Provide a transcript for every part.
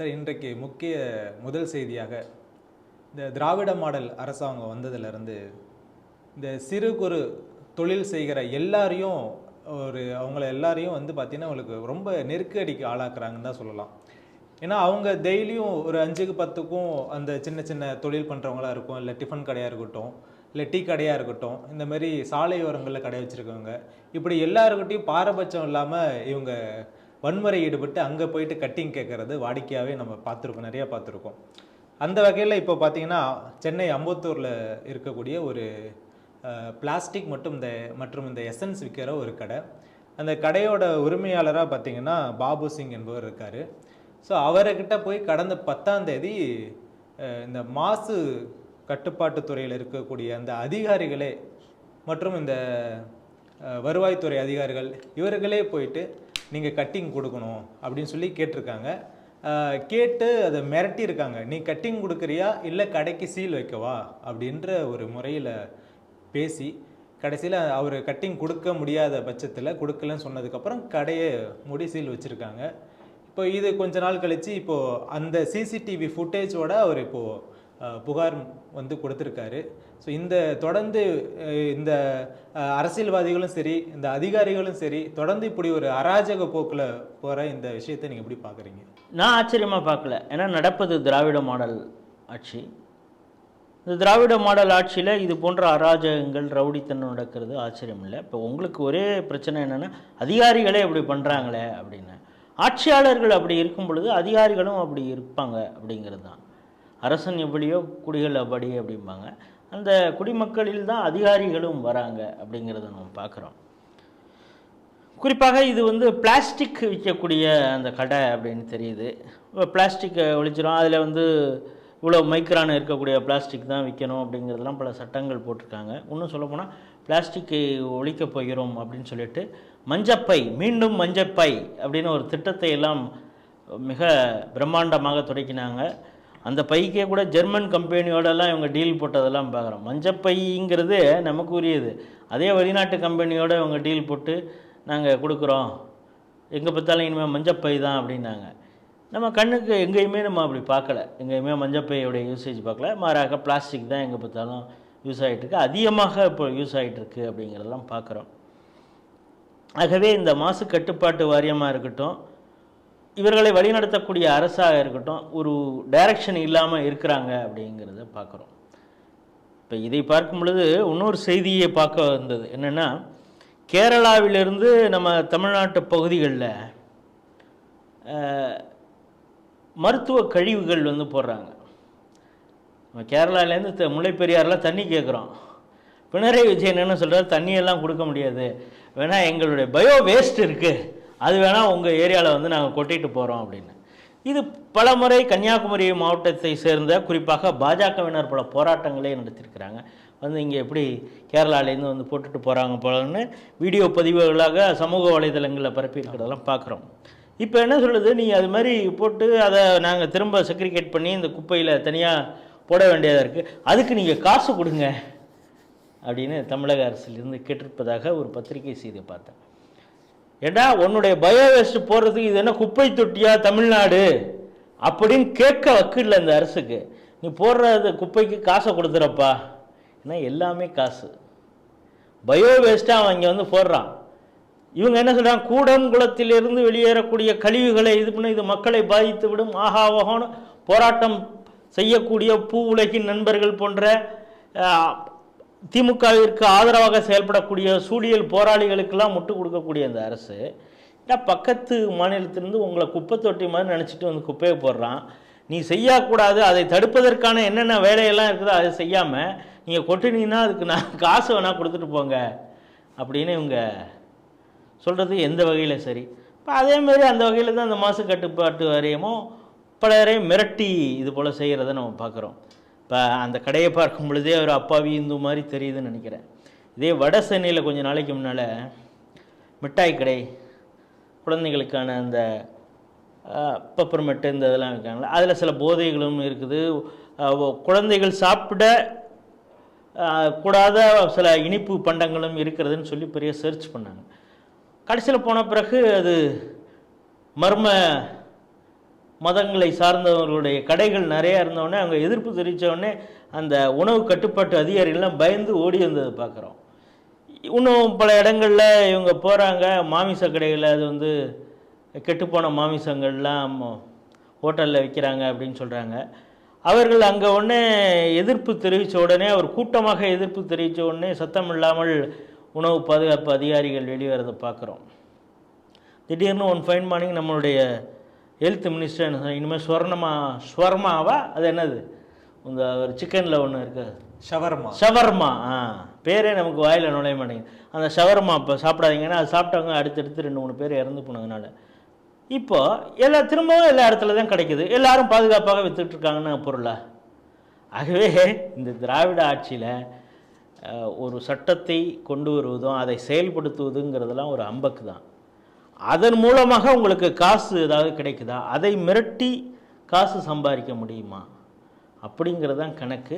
Sir இன்றைக்கு முக்கிய முதல் செய்தியாக இந்த திராவிட மாடல் அரசாங்கம் வந்ததுலேருந்து இந்த சிறு குறு தொழில் செய்கிற எல்லாரையும் ஒரு அவங்கள எல்லாரையும் வந்து பார்த்திங்கன்னா அவங்களுக்கு ரொம்ப நெருக்கடிக்கு ஆளாக்குறாங்கன்னு தான் சொல்லலாம். ஏன்னா அவங்க டெய்லியும் ஒரு அஞ்சுக்கு பத்துக்கும் அந்த சின்ன சின்ன தொழில் பண்ணுறவங்களா இருக்கும். இல்லை டிஃபன் கடையாக இருக்கட்டும் இல்லை டீ கடையாக இருக்கட்டும் இந்த மாதிரி சாலையோரங்களில் கடை வச்சுருக்கவங்க. இப்படி எல்லாருக்கிட்டையும் பாரபட்சம் இல்லாமல் இவங்க வன்முறை ஈடுபட்டு அங்கே போயிட்டு கட்டிங் கேட்கறது வாடிக்கையாகவே நம்ம பார்த்துருக்கோம் நிறையா பார்த்துருக்கோம். அந்த வகையில் இப்போ பார்த்தீங்கன்னா சென்னை அம்பத்தூரில் இருக்கக்கூடிய ஒரு பிளாஸ்டிக் மற்றும் இந்த மற்றும் இந்த எசன்ஸ் விற்கிற ஒரு கடை. அந்த கடையோட உரிமையாளராக பார்த்தீங்கன்னா பாபு சிங் என்பவர் இருக்கார். ஸோ அவர்கிட்ட போய் கடந்த பத்தாம் தேதி இந்த மாசு கட்டுப்பாட்டு துறையில் இருக்கக்கூடிய அந்த அதிகாரிகளே மற்றும் இந்த வருவாய்த்துறை அதிகாரிகள் இவர்களே போயிட்டு நீங்கள் கட்டிங் கொடுக்கணும் அப்படின்னு சொல்லி கேட்டிருக்காங்க. கேட்டு அதை மிரட்டியிருக்காங்க. நீ கட்டிங் கொடுக்குறியா? இல்லை கடைக்கு சீல் வைக்கவா? அப்படின்ற ஒரு முறையில் பேசி கடைசியில் அவர் கட்டிங் கொடுக்க முடியாத பட்சத்தில் கொடுக்கலன்னு சொன்னதுக்கப்புறம் கடையை மூடி சீல் வச்சுருக்காங்க. இப்போ இது கொஞ்ச நாள் கழித்து இப்போது அந்த சிசிடிவி ஃபுட்டேஜோட அவர் இப்போது புகார் வந்து கொடுத்துருக்காரு. ஸோ இந்த தொடர்ந்து இந்த அரசியல்வாதிகளும் சரி இந்த அதிகாரிகளும் சரி தொடர்ந்து இப்படி ஒரு அராஜக போக்கில் போகிற இந்த விஷயத்தை நீங்கள் எப்படி பார்க்குறீங்க நான் ஆச்சரியமாக பார்க்கல ஏன்னா நடப்பது திராவிட மாடல் ஆட்சி. இந்த திராவிட மாடல் ஆட்சியில் இது போன்ற அராஜகங்கள் ரவுடித்தனம் நடக்கிறது ஆச்சரியம் இல்லை. இப்போ உங்களுக்கு ஒரே பிரச்சனை என்னென்னா அதிகாரிகளே இப்படி பண்ணுறாங்களே அப்படின்னு. ஆட்சியாளர்கள் அப்படி இருக்கும் பொழுது அதிகாரிகளும் அப்படி இருப்பாங்க அப்படிங்கிறது தான். அரசன் எப்படியோ குடிகள் அப்படி அப்படிம்பாங்க. அந்த குடிமக்களில் தான் அதிகாரிகளும் வராங்க அப்படிங்கிறத நம்ம பார்க்குறோம். குறிப்பாக இது வந்து பிளாஸ்டிக் விற்கக்கூடிய அந்த கடை அப்படின்னு தெரியுது. இப்போ பிளாஸ்டிக்கை ஒழிச்சிடும் அதில் வந்து இவ்வளோ மைக்ரான் இருக்கக்கூடிய பிளாஸ்டிக் தான் விற்கணும் அப்படிங்கிறதெல்லாம் பல சட்டங்கள் போட்டிருக்காங்க. இன்னும் சொல்லப்போனால் பிளாஸ்டிக்கை ஒழிக்கப் போகிறோம் அப்படின்னு சொல்லிட்டு மஞ்சப்பை மீண்டும் மஞ்சப்பை அப்படின்னு ஒரு திட்டத்தை எல்லாம் மிக பிரம்மாண்டமாக தொடக்கினாங்க. அந்த பைக்கே கூட ஜெர்மன் கம்பெனியோடலாம் இவங்க டீல் போட்டதெல்லாம் பார்க்குறோம். மஞ்சப்பைங்கிறது நமக்கு உரியது அதே வெளிநாட்டு கம்பெனியோட இவங்க டீல் போட்டு நாங்கள் கொடுக்குறோம். எங்கே பார்த்தாலும் இனிமேல் மஞ்சப்பை தான் அப்படின்னாங்க. நம்ம கண்ணுக்கு எங்கேயுமே நம்ம அப்படி பார்க்கல. எங்கேயுமே மஞ்சப்பையோடைய யூசேஜ் பார்க்கல. மாறாக பிளாஸ்டிக் தான் எங்கே பார்த்தாலும் யூஸ் ஆகிட்டுருக்கு அதிகமாக இப்போ யூஸ் ஆகிட்டுருக்கு அப்படிங்கிறதெல்லாம் பார்க்குறோம். ஆகவே இந்த மாசு கட்டுப்பாட்டு வாரியமாக இருக்கட்டும் இவர்களை வழிநடத்தக்கூடிய அரசாக இருக்கட்டும் ஒரு டைரக்ஷன் இல்லாமல் இருக்கிறாங்க அப்படிங்கிறத பார்க்குறோம். இப்போ இதை பார்க்கும் பொழுது இன்னொரு செய்தியை பார்க்க வந்தது. என்னென்னா கேரளாவிலிருந்து நம்ம தமிழ்நாட்டு பகுதிகளில் மருத்துவ கழிவுகள் வந்து போடுறாங்க. நம்ம கேரளாவிலேருந்து த- முல்லைப்பெரியாறுலாம் தண்ணி கேட்குறோம். பினராயி விஜயன் என்ன சொல்கிறார் தண்ணியெல்லாம் கொடுக்க முடியாது. வேணால் எங்களுடைய பயோ வேஸ்ட் இருக்குது அது வேணால் உங்கள் ஏரியாவில் வந்து நாங்கள் கொட்டிட்டு போகிறோம் அப்படின்னு. இது பலமுறை கன்னியாகுமரி மாவட்டத்தை சேர்ந்த குறிப்பாக பாஜகவினர் பல போராட்டங்களே நடத்தியிருக்கிறாங்க. வந்து இங்கே எப்படி கேரளாலேருந்து வந்து போட்டுட்டு போகிறாங்க போலன்னு வீடியோ பதிவுகளாக சமூக வலைதளங்களில் பரப்பி இருக்கிறதெல்லாம் பார்க்குறோம் இப்போ என்ன சொல்லுது நீ அது மாதிரி போட்டு அதை நாங்கள் திரும்ப செக்ரிகேட் பண்ணி இந்த குப்பையில் தனியாக போட வேண்டியதாக இருக்குது அதுக்கு நீங்கள் காசு கொடுங்க அப்படின்னு தமிழக அரசிலிருந்து கேட்டிருப்பதாக ஒரு பத்திரிகை செய்தி பார்த்தேன். ஏன்னா உன்னுடைய பயோவேஸ்ட் போடுறதுக்கு இது என்ன குப்பை தொட்டியா தமிழ்நாடு? அப்படின்னு கேட்க வக்கில்ல இந்த அரசுக்கு. நீ போடுறது குப்பைக்கு காசை கொடுத்துறப்பா. ஏன்னா எல்லாமே காசு. பயோ வேஸ்ட்டாக அவன் இங்கே வந்து போடுறான். இவங்க என்ன சொல்கிறாங்க கூடம் குளத்திலிருந்து வெளியேறக்கூடிய கழிவுகளை இது பண்ண இது மக்களை பாதித்து விடும் ஆஹா ஓஹோன்னு போராட்டம் செய்யக்கூடிய பூ உலகின் நண்பர்கள் போன்ற திமுகவிற்கு ஆதரவாக செயல்படக்கூடிய சூழியல் போராளிகளுக்கெல்லாம் முட்டு கொடுக்கக்கூடிய அந்த அரசு ஏன்னா பக்கத்து மாநிலத்திலிருந்து உங்களை குப்பை தொட்டி மாதிரி நினச்சிட்டு வந்து குப்பையை போடுறான். நீ செய்யக்கூடாது அதை தடுப்பதற்கான என்னென்ன வேலையெல்லாம் இருக்குதோ அதை செய்யாமல் நீங்கள் கொட்டினீங்கன்னா அதுக்கு நான் காசு வேணால் கொடுத்துட்டு போங்க அப்படின்னு இவங்க சொல்கிறது எந்த வகையில் சரி? இப்போ அதேமாரி அந்த வகையில் தான் அந்த மாசு கட்டுப்பாட்டு வாரியமும் பலரையும் மிரட்டி இது போல் செய்கிறத நம்ம பார்க்குறோம். இப்போ அந்த கடையை பார்க்கும் பொழுதே அவர் அப்பாவி இந்து மாதிரி தெரியுதுன்னு நினைக்கிறேன். இதே வட சென்னையில் கொஞ்சம் நாளைக்கு முன்னால் மிட்டாய் கடை குழந்தைகளுக்கான அந்த பெப்பர்மெட்டு இந்த இதெல்லாம் இருக்காங்களா அதில் சில போதைகளும் இருக்குது. குழந்தைகள் சாப்பிட கூடாத சில இனிப்பு பண்டங்களும் இருக்கிறதுன்னு சொல்லி பெரிய சர்ச் பண்ணாங்க. கடைசியில் போன பிறகு அது மர்ம மதங்களை சார்ந்தவர்களுடைய கடைகள் நிறையா இருந்தவுடனே அவங்க எதிர்ப்பு தெரிவித்தவொடனே அந்த உணவு கட்டுப்பாட்டு அதிகாரிகள்லாம் பயந்து ஓடி வந்ததை பார்க்குறோம். இன்னும் பல இடங்களில் இவங்க போகிறாங்க மாமிச கடைகளில் அது வந்து கெட்டுப்போன மாமிசங்கள்லாம் ஹோட்டலில் விற்கிறாங்க அப்படின்னு சொல்கிறாங்க அவர்கள் அங்கே உடனே எதிர்ப்பு தெரிவித்த உடனே அவர் கூட்டமாக எதிர்ப்பு தெரிவித்த உடனே சத்தம் இல்லாமல் உணவு பாதுகாப்பு அதிகாரிகள் வெளிவரதை பார்க்குறோம். திடீர்னு ஒன் ஃபைன் மார்னிங் நம்மளுடைய ஹெல்த் மினிஸ்டர் இனிமேல் ஸ்வர்ணமா ஸ்வர்மாவா அது என்னது? இந்த ஒரு சிக்கனில் ஒன்று இருக்குது ஷவர்மா. ஷவர்மா ஆ. பேரே நமக்கு வாயில் நுழைய மாட்டேங்குது. அந்த ஷவர்மா இப்போ சாப்பிடாதீங்கன்னா அது சாப்பிட்டவங்க அடுத்தடுத்து ரெண்டு மூணு பேர் இறந்து போனதுனால. இப்போ எல்லா திரும்பவும் எல்லா இடத்துல தான் கிடைக்குது. எல்லாரும் பாதுகாப்பாக வித்துட்டு இருக்காங்கன்னு பொருளா? ஆகவே இந்த திராவிட ஆட்சியில் ஒரு சட்டத்தை கொண்டு வருவதும் அதை செயல்படுத்துவதுங்கிறதெல்லாம் ஒரு அம்பக்கு தான் அதன் மூலமாக உங்களுக்கு காசு ஏதாவது கிடைக்குதா? அதை மிரட்டி காசு சம்பாதிக்க முடியுமா? அப்படிங்கிறது தான் கணக்கு.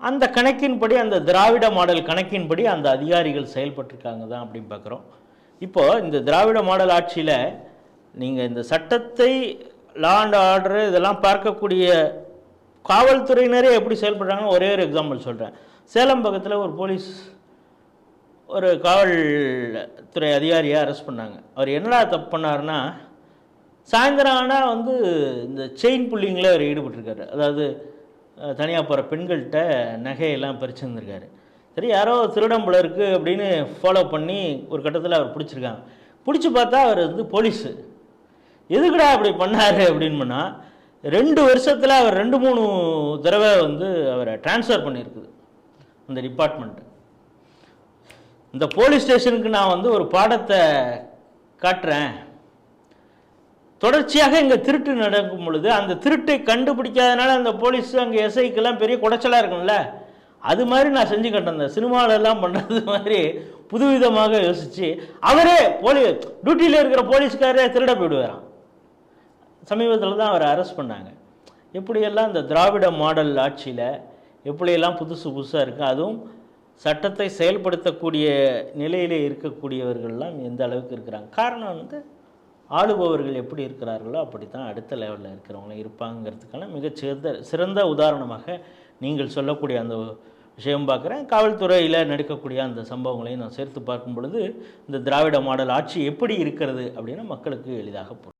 அந்த கணக்கின்படி அந்த திராவிட மாடல் கணக்கின்படி அந்த அதிகாரிகள் செயல்பட்டிருக்காங்க தான் அப்படின்னு பார்க்குறோம். இப்போது இந்த திராவிட மாடல் ஆட்சியில் நீங்கள் இந்த சட்டத்தை லாண்ட் ஆர்டர் இதெல்லாம் பார்க்கக்கூடிய காவல்துறையினரே எப்படி செயல்படுறாங்கன்னு ஒரே ஒரு எக்ஸாம்பிள் சொல்கிறேன் சேலம் பக்கத்தில் ஒரு போலீஸ் ஒரு காவல்துறை அதிகாரியை அரெஸ்ட் பண்ணாங்க. அவர் என்னடா தப்பு பண்ணார்னா சாயந்தரம் ஆனால் வந்து இந்த செயின் புல்லிங்கில் அவர் ஈடுபட்டிருக்காரு. அதாவது தனியாக போகிற பெண்கள்கிட்ட நகையெல்லாம் பறிச்சிருந்துருக்காரு. சரி யாரோ திருடம் இருக்கு அப்படின்னு ஃபாலோ பண்ணி ஒரு கட்டத்தில் அவர் பிடிச்சிருக்காங்க. பிடிச்சி பார்த்தா அவர் வந்து போலீஸு எதுக்குடா அப்படி பண்ணார் அப்படின்னு ரெண்டு வருஷத்தில் அவர் ரெண்டு மூணு தடவை வந்து அவரை ட்ரான்ஸ்ஃபர் பண்ணியிருக்குது. அந்த டிபார்ட்மெண்ட்டு இந்த போலீஸ் ஸ்டேஷனுக்கு நான் வந்து ஒரு பாடத்தை காட்டுறேன். தொடர்ச்சியாக இங்கே திருட்டு நடக்கும் பொழுது அந்த திருட்டை கண்டுபிடிக்காதனால அந்த போலீஸ் அங்கே எஸ்ஐக்கெல்லாம் பெரிய குடைச்சலாக இருக்கும்ல? அது மாதிரி நான் செஞ்சு கட்டேன் சினிமாவிலெல்லாம் பண்ணுறது மாதிரி புதுவிதமாக யோசித்து அவரே போலீ டியூட்டியில் இருக்கிற போலீஸ்காரரே திருட போயிடுவாராம். சமீபத்தில் தான் அவரை அரெஸ்ட் பண்ணாங்க. எப்படியெல்லாம் இந்த திராவிட மாடல் ஆட்சியில் எப்படியெல்லாம் புதுசு புதுசாக இருக்குது அதுவும் சட்டத்தை செயல்படுத்தக்கூடிய நிலையிலே இருக்கக்கூடியவர்கள்லாம் எந்த அளவுக்கு இருக்கிறாங்க? காரணம் வந்து ஆளுபவர்கள் எப்படி இருக்கிறார்களோ அப்படி தான் அடுத்த லெவலில் இருக்கிறவங்களும் இருப்பாங்கிறதுக்கான மிகச்சிறந்த சிறந்த உதாரணமாக நீங்கள் சொல்லக்கூடிய அந்த விஷயம் பார்க்குறேன். காவல்துறையில் நடக்கக்கூடிய அந்த சம்பவங்களையும் நான் சேர்த்து பார்க்கும் பொழுது இந்த திராவிட மாடல் ஆட்சி எப்படி இருக்கிறது அப்படின்னு மக்களுக்கு எளிதாக புரியும்.